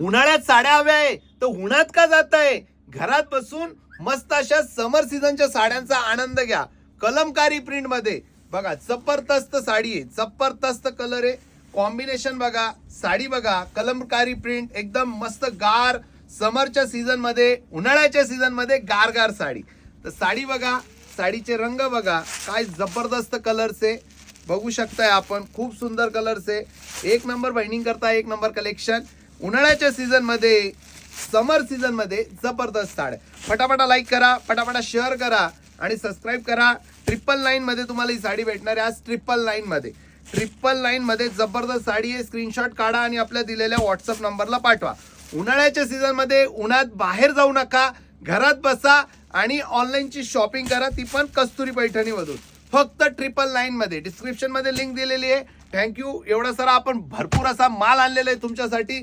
उन्हाळ्यात साड्या हव्या आहे तर उन्हात का जात आहे घरात बसून मस्त अशा समर सीझनच्या साड्यांचा आनंद घ्या. कलमकारी प्रिंटमध्ये. बघा जबरदस्त साडी आहे. जबरदस्त कलर आहे. कॉम्बिनेशन बघा साडी बघा कलमकारी प्रिंट एकदम मस्त गार समरच्या सीझनमध्ये उन्हाळ्याच्या सीझनमध्ये गार साडी. तर साडी बघा साडीचे रंग बघा काय जबरदस्त कलर्स आहे. बघू शकताय आपण खूप सुंदर कलर्स आहे. एक नंबर बाइंडिंग करता एक नंबर कलेक्शन उन्हाळ्याच्या सीझनमध्ये समर सीझनमध्ये जबरदस्त साड्या फटाफटा लाईक करा फटाफटा शेअर करा आणि सबस्क्राईब करा. ट्रिपल नाईनमध्ये तुम्हाला ही साडी भेटणार आहे आज ट्रिपल नाईनमध्ये ट्रिपल नाईनमध्ये जबरदस्त साडी आहे. स्क्रीनशॉट काढा आणि आपल्या दिलेल्या व्हॉट्सअप नंबरला पाठवा. उन्हाळ्याच्या सीझनमध्ये उन्हात बाहेर जाऊ नका घरात बसा आणि ऑनलाईनची शॉपिंग करा. ती पण कस्तुरी पैठणीमधून. फक्त ट्रिपल नाईनमध्ये डिस्क्रिप्शनमध्ये लिंक दिलेली आहे. थँक्यू एवढा सारा आपण भरपूर असा माल आणलेला आहे तुमच्यासाठी.